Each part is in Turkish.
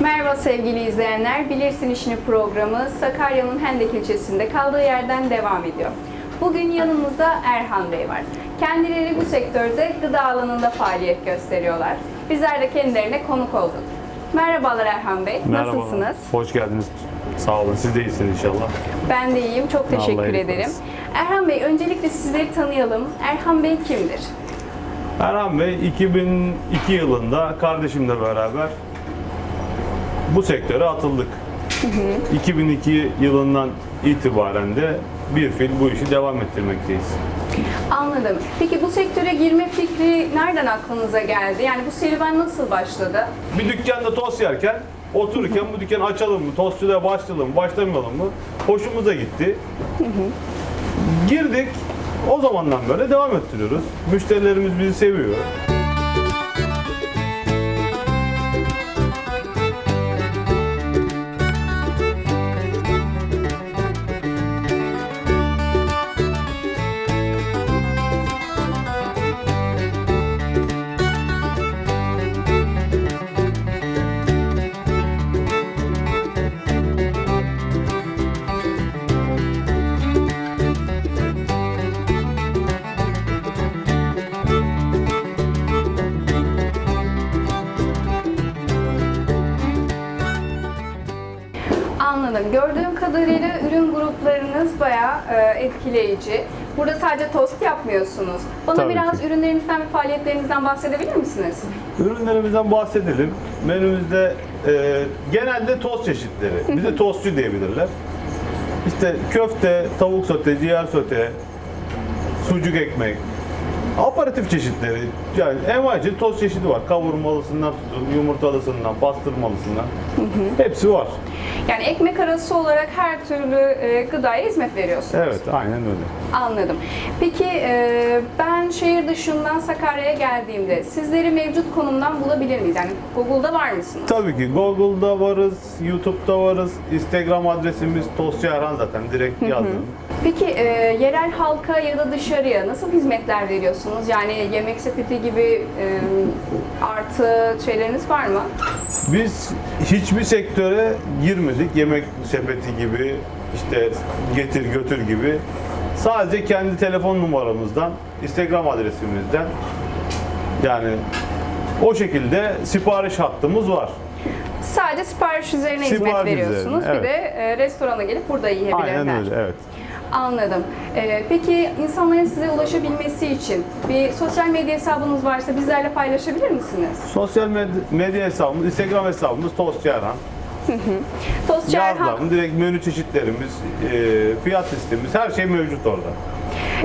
Merhaba sevgili izleyenler. Bilirsin İşini programı Sakarya'nın Hendek ilçesinde kaldığı yerden devam ediyor. Bugün yanımızda Erhan Bey var. Kendileri bu sektörde gıda alanında faaliyet gösteriyorlar. Bizler de kendilerine konuk olduk. Merhabalar Erhan Bey. Merhaba. Nasılsınız? Hoş geldiniz. Sağ olun. Siz de iyisiniz inşallah. Ben de iyiyim. Çok teşekkür Allah ederim. versin. Erhan Bey öncelikle sizleri tanıyalım. Erhan Bey kimdir? Erhan Bey 2002 yılında kardeşimle beraber bu sektöre atıldık. 2002 yılından itibaren de bir fil bu işi devam ettirmekteyiz. Anladım. Peki bu sektöre girme fikri nereden aklınıza geldi? Yani bu serüven nasıl başladı? Bir dükkanda tost yerken otururken bu dükkanı açalım mı, tostçuluğa başlayalım mı, başlamayalım mı? Hoşumuza gitti. Girdik. O zamandan böyle devam ettiriyoruz. Müşterilerimiz bizi seviyor. Anladım. Gördüğüm kadarıyla ürün gruplarınız bayağı e, etkileyici. Burada sadece tost yapmıyorsunuz. Bana Tabii biraz ki. ürünlerinizden ve faaliyetlerinizden bahsedebilir misiniz? Ürünlerimizden bahsedelim. Menümüzde e, genelde tost çeşitleri. Bize tostçu diyebilirler. İşte köfte, tavuk sote, ciğer sote, sucuk ekmek, aparatif çeşitleri. Yani envaice tost çeşidi var. Kavurmalısından tutun, yumurtalısından, pastırmalısından. Hepsi var. Yani ekmek arası olarak her türlü e, gıdaya hizmet veriyorsunuz. Evet, aynen öyle. Anladım. Peki e, ben şehir dışından Sakarya'ya geldiğimde sizleri mevcut konumdan bulabilir miyiz? Yani Google'da var mısınız? Tabii ki Google'da varız, YouTube'da varız. Instagram adresimiz Tostçu Erhan zaten direkt yazdım. Peki e, yerel halka ya da dışarıya nasıl hizmetler veriyorsunuz? Yani yemek sepeti gibi e, artı şeyleriniz var mı? Biz hiçbir sektöre girmedik. Yemek sepeti gibi, işte getir götür gibi. Sadece kendi telefon numaramızdan, Instagram adresimizden yani o şekilde sipariş hattımız var. Sadece sipariş üzerine hizmet Sipariş veriyorsunuz. üzerine, Bir de e, restorana gelip burada yiyebilirler. Aynen öyle, evet. Anladım. E, peki insanların size ulaşabilmesi için bir sosyal medya hesabınız varsa bizlerle paylaşabilir misiniz? Sosyal med- medya hesabımız, Instagram hesabımız Tostçu Tostçu Erhan, Yazdım, direkt menü çeşitlerimiz, e, fiyat listemiz, her şey mevcut orada.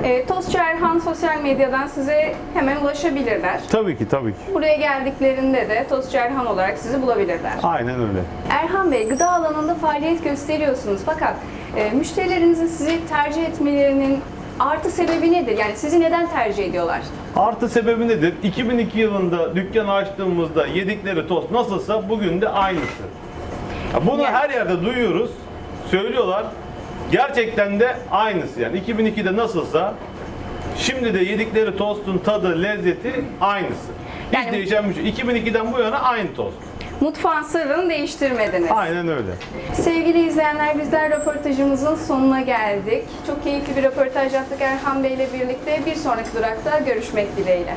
e, Tostçu Erhan sosyal medyadan size hemen ulaşabilirler. Tabii ki, tabii ki. Buraya geldiklerinde de Tostçu Erhan olarak sizi bulabilirler. Aynen öyle. Erhan Bey, gıda alanında faaliyet gösteriyorsunuz fakat e, müşterilerinizin sizi tercih etmelerinin artı sebebi nedir? Yani sizi neden tercih ediyorlar? Artı sebebi nedir? 2002 yılında dükkanı açtığımızda yedikleri tost nasılsa bugün de aynısı. Bunu Yani- her yerde duyuyoruz, söylüyorlar. Gerçekten de aynısı yani 2002'de nasılsa şimdi de yedikleri tostun tadı, lezzeti aynısı. Hiç Yani- değişen bir şey. 2002'den bu yana aynı tost. Mutfağın sırrını değiştirmediniz. Aynen öyle. Sevgili izleyenler bizler röportajımızın sonuna geldik. Çok keyifli bir röportaj yaptık Erhan Bey ile birlikte. Bir sonraki durakta görüşmek dileğiyle.